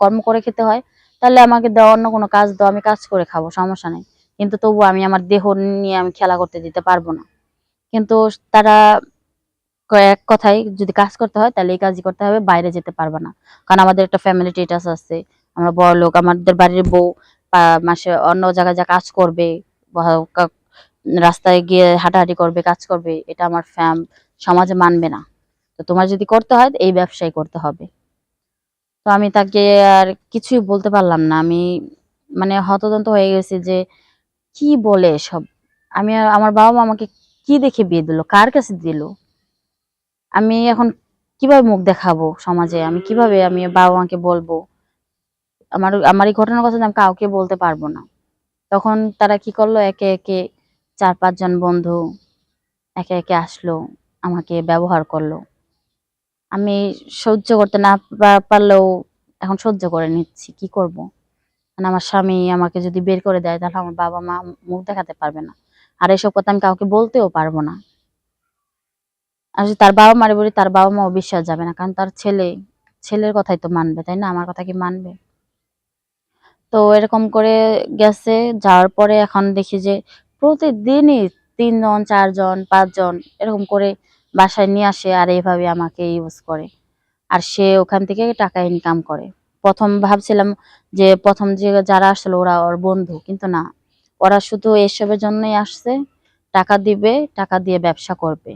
কর্ম করে খেতে হয়, তাহলে আমাকে দেওয়া অন্য কোনো কাজ দাও, আমি কাজ করে খাব, সমস্যা নেই। কিন্তু তবু আমি আমার দেহ নিয়ে আমি খেলা করতে দিতে পারব না। কিন্তু তারা এক কথাই যদি কাজ করতে হয়, তাহলে এই কাজই করতে হবে, বাইরে যেতে পারবে না। কারণ আমাদের একটা ফ্যামিলি স্টেটাস আছে, আমরা বড় লোক, আমাদের বাড়ির বউ মাসে অন্য জায়গায় যা কাজ করবে রাস্তায় গিয়ে হাঁটাহাঁটি করবে, কাজ করবে, এটা আমার ফ্যাম সমাজে মানবে না। তো তোমার যদি করতে হয়, এই ব্যবসায় করতে হবে। তো আমি তাকে আর কিছুই বলতে পারলাম না। আমি মানে হতদন্ত হয়ে গেছি যে কি বলে সব। আমি আর আমার বাবা মা আমাকে কি দেখে বিয়ে দিল, কার কাছে দিল? আমি এখন কীভাবে মুখ দেখাবো সমাজে? আমি কীভাবে আমি বাবা মাকে বলব? আমার আমার এই ঘটনার কথা আমি কাউকে বলতে পারব না। তখন তারা কি করল? একে একে চার, পাঁচজন বন্ধু একে একে আসলো, আমাকে ব্যবহার করল। আমি সহ্য করতে না পারলেও এখন সহ্য করে নিচ্ছি, কি করব? মানে আমার স্বামী আমাকে যদি বের করে দেয়, তাহলে আমার বাবা মা মুখ দেখাতে পারবে না। আর এসব কথা আমি কাউকে বলতেও পারব না। আর তার বাবা মারে বলি, তার বাবা মাও বিশ্বাস যাবে না, কারণ তার ছেলে, ছেলের কথাই তো মানবে, তাই না? আমার কথা কি মানবে? তো এরকম করে গেছে, যাওয়ার পরে এখন দেখি যে প্রতিদিনই তিনজন, চারজন, পাঁচজন এরকম করে বাসায় নিয়ে আসে আর এইভাবে আমাকে ইউজ করে। আর সে ওখান থেকে টাকা ইনকাম করে। প্রথম ভাবছিলাম যে প্রথম যে যারা আসলো ওরা ওর বন্ধু, কিন্তু না। ওরা শুধু এসবের জন্যই আসছে, টাকা দিবে, টাকা দিয়ে ব্যবসা করবে।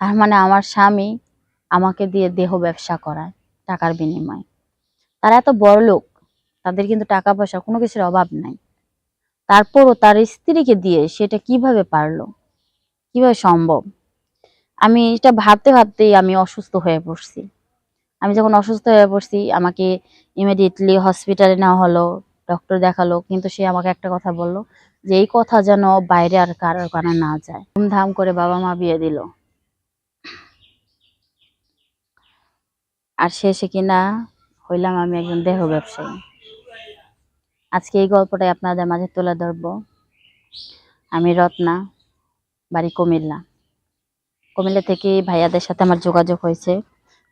তার মানে আমার স্বামী আমাকে দিয়ে দেহ ব্যবসা করায় টাকার বিনিময়ে। তারা এত বড় লোক, তাদের কিন্তু টাকা পয়সা কোনো কিছুর অভাব নাই। তারপরও তার স্ত্রীকে দিয়ে সেটা কীভাবে পারল? কীভাবে সম্ভব? আমি এটা ভাবতে ভাবতেই আমি অসুস্থ হয়ে পড়ছি। আমি যখন অসুস্থ হয়ে পড়ছি, আমাকে ইমিডিয়েটলি হসপিটালে নেওয়া হলো ডক্টর দেখাল, কিন্তু সে আমাকে একটা কথা বলল যে, এই কথা যেন বাইরে আর কারোর কানে না যায়। ধুমধাম করে বাবা মা বিয়ে দিল। আর শেষে কিনা হইলাম আমি একজন দেহ ব্যবসায়ী। আজকে এই গল্পটাই আপনাদের মাঝে তুলে ধরবো। আমি রত্না, বাড়ি কুমিল্লা। কুমিল্লা থেকেই ভাইয়াদের সাথে আমার যোগাযোগ হয়েছে।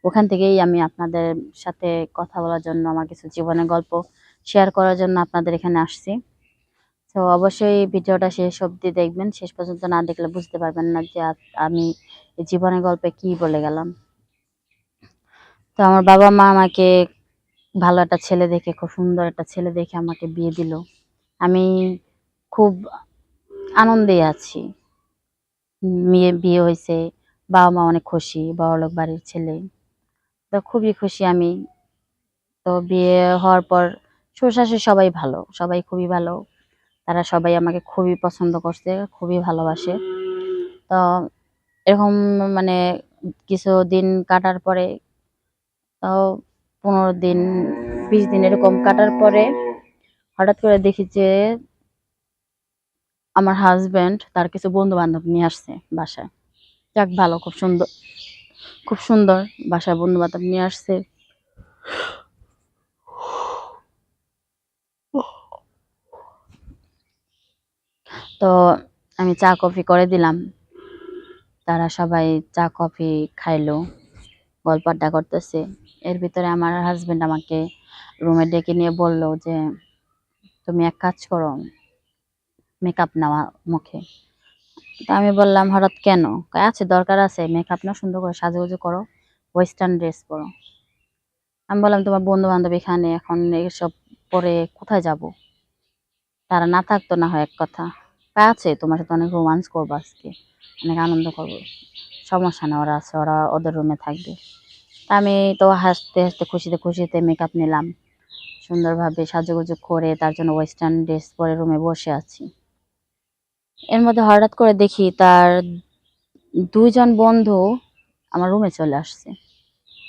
ওখান থেকেই আমি আপনাদের সাথে কথা বলার জন্য, আমার কিছু জীবনের গল্প শেয়ার করার জন্য আপনাদের এখানে আসছি। তো অবশ্যই ভিডিওটা শেষ অবধি দেখবেন, শেষ পর্যন্ত না দেখলে বুঝতে পারবেন না যে আমি জীবনের গল্পে কি বলে গেলাম। তো আমার বাবা মা আমাকে ভালো একটা ছেলে দেখে, খুব সুন্দর একটা ছেলে দেখে আমাকে বিয়ে দিল। আমি খুব আনন্দে আছি। মেয়ে বিয়ে হয়েছে। বাবা মা অনেক খুশি, বড়লোক বাড়ির ছেলে। তো খুবই খুশি আমি। তো বিয়ে হওয়ার পর শ্বশুর সবাই ভালো, সবাই খুবই ভালো। তারা সবাই আমাকে খুবই পছন্দ করছে, খুবই ভালোবাসে। তো এরকম মানে কিছু দিন কাটার পরে, তো পনেরো দিন, বিশ দিন এরকম কাটার পরে হঠাৎ করে দেখি যে আমার হাজব্যান্ড তার কিছু বন্ধু বান্ধব নিয়ে আসছে বাসায়। যাক, ভালো, খুব সুন্দর। খুব সুন্দর বাসায় বন্ধু বান্ধব নিয়ে আসছে। তো আমি চা, কফি করে দিলাম। তারা সবাই চা, কফি খাইলো, গল্প আড্ডা করতেছে। এর ভিতরে আমার হাজবেন্ড আমাকে রুমে ডেকে নিয়ে বলল যে, তুমি এক কাজ করো মেকআপ নেওয়া মুখে। আমি বললাম, হঠাৎ কেন? আছে, দরকার আছে মেকআপ না সুন্দর করে সাজুগুজু করো ওয়েস্টার্ন ড্রেস পরো। আমি বললাম, তোমার বন্ধু বান্ধব এখানে এখন এসব পরে কোথায় যাব? তারা না থাকতো না হয় এক কথা। আছে, তোমার সাথে অনেক রোমান্স করব আজকে, অনেক আনন্দ করব, সমস্যা না, ওরা আছে, ওরা ওদের রুমে থাকবে। তা আমি তো হাসতে হাসতে, খুশিতে খুশিতে মেকআপ নিলাম। সুন্দরভাবে সাজুগুজু করে তার জন্য ওয়েস্টার্ন ড্রেস পরে রুমে বসে আছি। এর মধ্যে হঠাৎ করে দেখি তার দুইজন বন্ধু আমার রুমে চলে আসছে।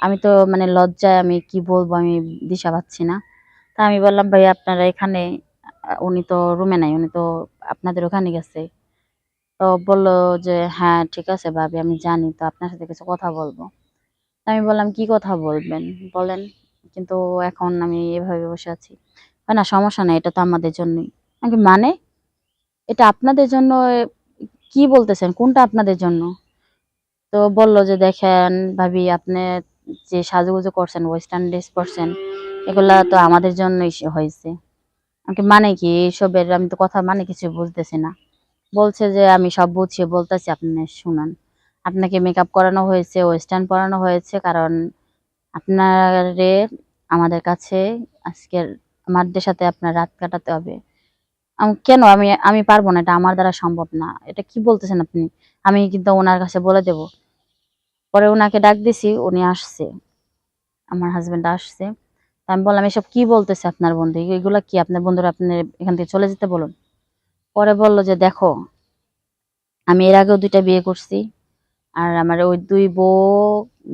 আমি তো মানে লজ্জায় আমি কি বলব আমি দিশা পাচ্ছি না। তা আমি বললাম, ভাই, আপনারা এখানে উনি তো রুমে নাই, উনি তো আপনাদের ওখানে গেছে। তো বলল যে হ্যাঁ ঠিক আছে ভাবি, আমি জানি, তো আপনার সাথে কিছু কথা বলব। আমি বললাম, কি কথা বলবেন? বলেন, কিন্তু এখন আমি এভাবে বসে আছি। না, সমস্যা নাই, এটা তো আমাদের জন্যই। মানে? এটা আপনাদের জন্য, কি বলতেছেন? কোনটা আপনাদের জন্য? তো বলল যে, দেখেন ভাবি, আপনি যে সাজুগুজু করছেন ওয়েস্টার্ন ড্রেস পরছেন, এগুলা তো আমাদের জন্যই হয়েছে। আমাকে মানে কি? এইসবের আমি তো কথা মানে কিছু বুঝতেছি না। বলছে যে, আমি সব বুঝিয়ে বলতেছি, আপনি শুনান। আপনাকে মেকআপ করানো হয়েছে ওয়েস্টার্ন পরানো হয়েছে, কারণ আপনারে আমাদের কাছে, আজকের আমাদের সাথে আপনার রাত কাটাতে হবে। কেন আমি আমি পারব না? এটা আমার দ্বারা সম্ভব না। এটা কি বলতেছেন আপনি? আমি কিন্তু ওনার কাছে বলে দেব। পরে ওনাকে ডাক দিছি, উনি আসছে। আমার হাজবেন্ড আসছে। আমি বললাম, এসব কি বলতেছে আপনার বন্ধু? এগুলা কি? আপনার বন্ধুরা আপনি এখান থেকে চলে যেতে বলুন। পরে বলল যে, দেখো, আমি এর আগেও দুইটা বিয়ে করছি, আর আমার ওই দুই বউ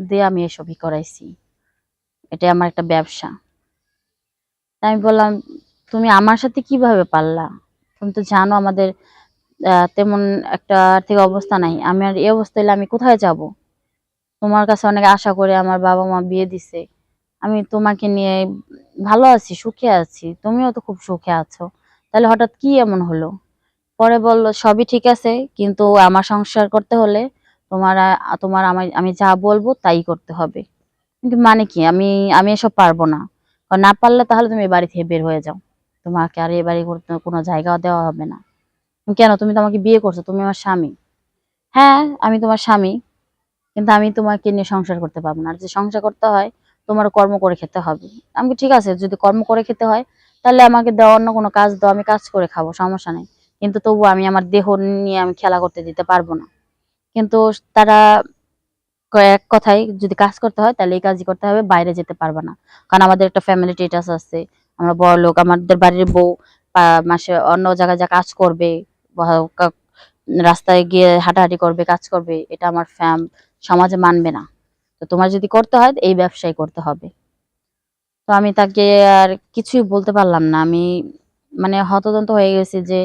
দিয়ে আমি এসবই করাইছি। এটা আমার একটা ব্যবসা। আমি বললাম তুমি আমার সাথে কীভাবে পারলা? তুমি তো জানো আমাদের তেমন একটা আর্থিক অবস্থা নাই। আমি আর এই অবস্থা হলে আমি কোথায় যাব? তোমার কাছে অনেক আশা করে আমার বাবা মা বিয়ে দিছে। আমি তোমাকে নিয়ে ভালো আছি, সুখে আছি। তুমিও তো খুব সুখে আছো। তাহলে হঠাৎ কি এমন হলো? পরে বলল, সবই ঠিক আছে, কিন্তু আমার সংসার করতে হলে তোমার তোমার আমি আমি যা বলব তাই করতে হবে। কিন্তু মানে কি? আমি আমি এসব পারব না। না পারলে তাহলে তুমি বাড়ি থেকে বের হয়ে যাও। তোমাকে আর এ বাড়ি কোনো জায়গাও দেওয়া হবে না। কেন? তুমি তো আমাকে বিয়ে করছ, তুমি আমার স্বামী। হ্যাঁ আমি তোমার স্বামী, কিন্তু আমি তোমাকে নিয়ে সংসার করতে পারব না। আর যে সংসার করতে হয়, তোমার কর্ম করে খেতে হবে। আমি ঠিক আছে, যদি কর্ম করে খেতে হয়, তাহলে আমাকে দেওয়া অন্য কোনো কাজ দাও, আমি কাজ করে খাব, সমস্যা নেই। কিন্তু তবু আমি আমার দেহ নিয়ে আমি খেলা করতে দিতে পারব না। কিন্তু তারা এক কথাই যদি কাজ করতে হয়, তাহলে এই কাজই করতে হবে, বাইরে যেতে পারবে না। কারণ আমাদের একটা ফ্যামিলি স্টেটাস আছে আমরা বড় লোক, আমাদের বাড়ির বউ মাসে অন্য জায়গায় যা কাজ করবে রাস্তায় গিয়ে হাঁটাহাঁটি করবে, কাজ করবে, এটা আমার ফ্যাম সমাজে মানবে না। তো তোমার যদি করতে হয়, এই ব্যবসায় করতে হবে। তো আমি তাকে আর কিছুই বলতে পারলাম না। আমি মানে হতদন্ত হয়ে গেছি যে,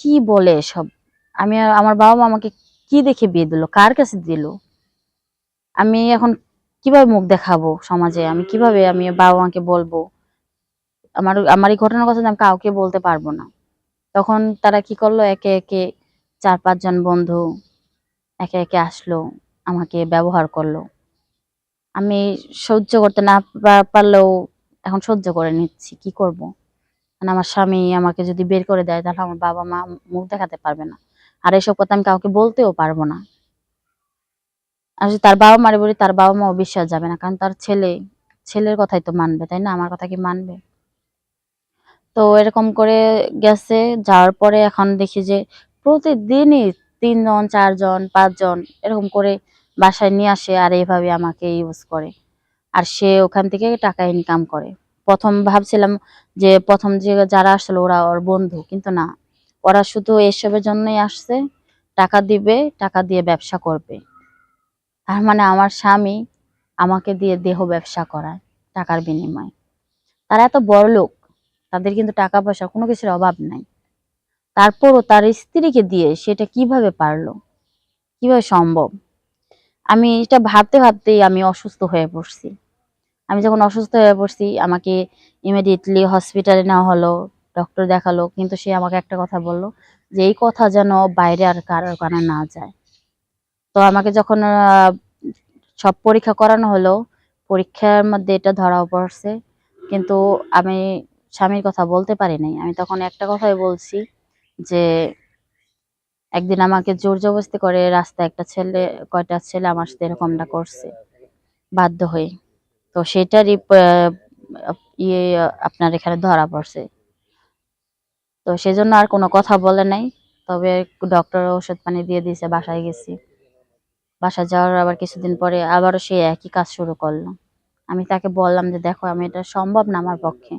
কি বলে সব? আমি আমার বাবা মা আমাকে কি দেখে বিয়ে দিল? কার কাছে দিল? আমি এখন কীভাবে মুখ দেখাবো সমাজে? আমি কীভাবে আমি বাবা মাকে বলব? আমার আমার এই ঘটনার কথা আমি কাউকে বলতে পারব না। তখন তারা কি করল? একে একে চার, পাঁচজন বন্ধু একে একে আসলো, আমাকে ব্যবহার করল। আমি সহ্য করতে না পারলেও এখন সহ্য করে নিচ্ছি, কি করব? মানে আমার স্বামী আমাকে যদি বের করে দেয়, তাহলে আমার বাবা মা মুখ দেখাতে পারবে না। আর এসব কথা আমি কাউকে বলতেও পারব না। আর যদি তার বাবা মারে বলি, তার বাবা মাও বিশ্বাস যাবে না, কারণ তার ছেলে, ছেলের কথাই তো মানবে, তাই না? আমার কথা কি মানবে? তো এরকম করে গেছে। যাওয়ার পরে এখন দেখি যে প্রতিদিনই তিনজন, চারজন, পাঁচজন এরকম করে বাসায় নিয়ে আসে আর এইভাবে আমাকে ইউজ করে। আর সে ওখান থেকে টাকা ইনকাম করে। প্রথম ভাবছিলাম যে প্রথম যে যারা আসলো ওরা ওর বন্ধু, কিন্তু না। ওরা শুধু এসবের জন্যই আসছে, টাকা দিবে, টাকা দিয়ে ব্যবসা করবে। তার মানে আমার স্বামী আমাকে দিয়ে দেহ ব্যবসা করায় টাকার বিনিময়ে। তারা এত বড় লোক তাদের কিন্তু টাকা পয়সা কোনো কিছুর অভাব নাই। তারপরও তার স্ত্রীকে দিয়ে সেটা কীভাবে পারল? কীভাবে সম্ভব? আমি এটা ভাবতে ভাবতেই আমি অসুস্থ হয়ে পড়ছি। আমি যখন অসুস্থ হয়ে পড়ছি, আমাকে ইমিডিয়েটলি হসপিটালে নেওয়া হলো ডক্টর দেখাল, কিন্তু সে আমাকে একটা কথা বলল যে, এই কথা যেন বাইরে আর কারোর কানে না যায়। তো আমাকে যখন সব পরীক্ষা করানো হলো, পরীক্ষার মধ্যে এটা ধরাও পড়ছে। কিন্তু আমি স্বামীর কথা বলতে পারি নাই। আমি তখন একটা কথাই বলছি যে, একদিন আমাকে জোর জবরদস্তি করে রাস্তায় একটা ছেলে, কয়টা ছেলে আমার সাথে এরকমটা করছে, বাধ্য হয়ে। তো সেটারই ইয়ে আপনার এখানে ধরা পড়ছে। তো সেজন্য আর কোনো কথা বলে নাই। তবে ডক্টর ওষুধ পানি দিয়ে দিয়েছে, বাসায় গেছি। বাসায় যাওয়ার আবার কিছুদিন পরে আবারও সে একই কাজ শুরু করল। আমি তাকে বললাম যে, দেখো, আমি এটা সম্ভব না আমার পক্ষে।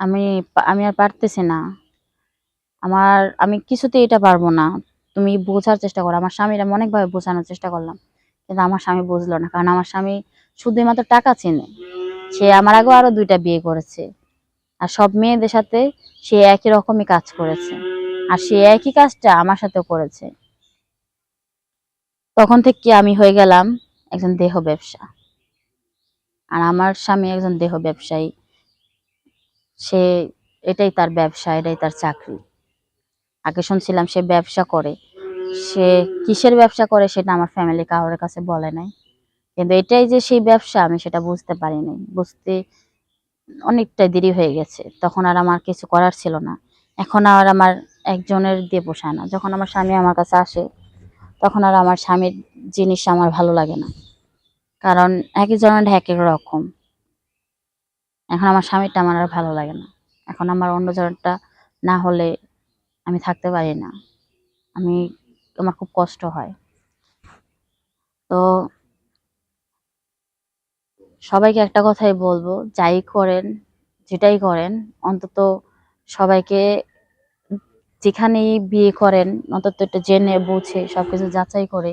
আমি আমি আর পারতেছি না। আমার, আমি কিছুতেই এটা পারব না। তুমি বোঝার চেষ্টা করো। আমার স্বামীর আমি অনেকভাবে বোঝানোর চেষ্টা করলাম। কিন্তু আমার স্বামী বুঝলো না। কারণ আমার স্বামী শুধুমাত্র টাকা চেনে। সে আমার আগেও আরও দুইটা বিয়ে করেছে। আর সব মেয়েদের সাথে সে একই রকমই কাজ করেছে। আর সে একই কাজটা আমার সাথেও করেছে। তখন থেকে আমি হয়ে গেলাম একজন দেহ ব্যবসা। আর আমার স্বামী একজন দেহ ব্যবসায়ী। সে এটাই তার ব্যবসা, এটাই তার চাকরি। আগে শুনছিলাম সে ব্যবসা করে। সে কিসের ব্যবসা করে সেটা আমার ফ্যামিলি কারোর কাছে বলে নাই। কিন্তু এটাই যে সেই ব্যবসা, আমি সেটা বুঝতে পারিনি। বুঝতে অনেকটাই দেরি হয়ে গেছে। তখন আর আমার কিছু করার ছিল না। এখন আর আমার একজনের দিয়ে পোষায় না। যখন আমার স্বামী আমার কাছে আসে, তখন আর আমার স্বামীর জিনিস আমার ভালো লাগে না। কারণ এক একজনের এক এক রকম। এখন আমার স্বামীরটা আমার আর ভালো লাগে না। এখন আমার অন্য জনেরটা না হলে আমি থাকতে পারি না। আমি, আমার খুব কষ্ট হয়। তো সবাইকে একটা কথাই বলব, যাই করেন, যেটাই করেন, অন্তত সবাইকে যেখানেই বিয়ে করেন, অন্তত একটু জেনে, বুঝে, সবকিছু যাচাই করে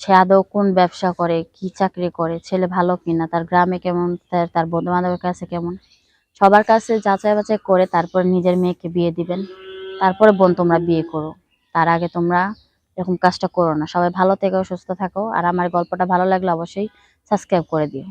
সে আদৌ কোন ব্যবসা করে, কি চাকরি করে, ছেলে ভালো কিনা, তার গ্রামে কেমন, তার বন্ধু বান্ধবের কাছে কেমন? সবার কাছে যাচাই বাছাই করে তারপর নিজের মেয়েকে বিয়ে দিবেন। তারপরে বোন, তোমরা বিয়ে করো। তার আগে তোমরা এরকম কাজটা করো না। সবাই ভালো থেকো, সুস্থ থাকো। আর আমার গল্পটা ভালো লাগলে অবশ্যই সাবস্ক্রাইব করে দিও।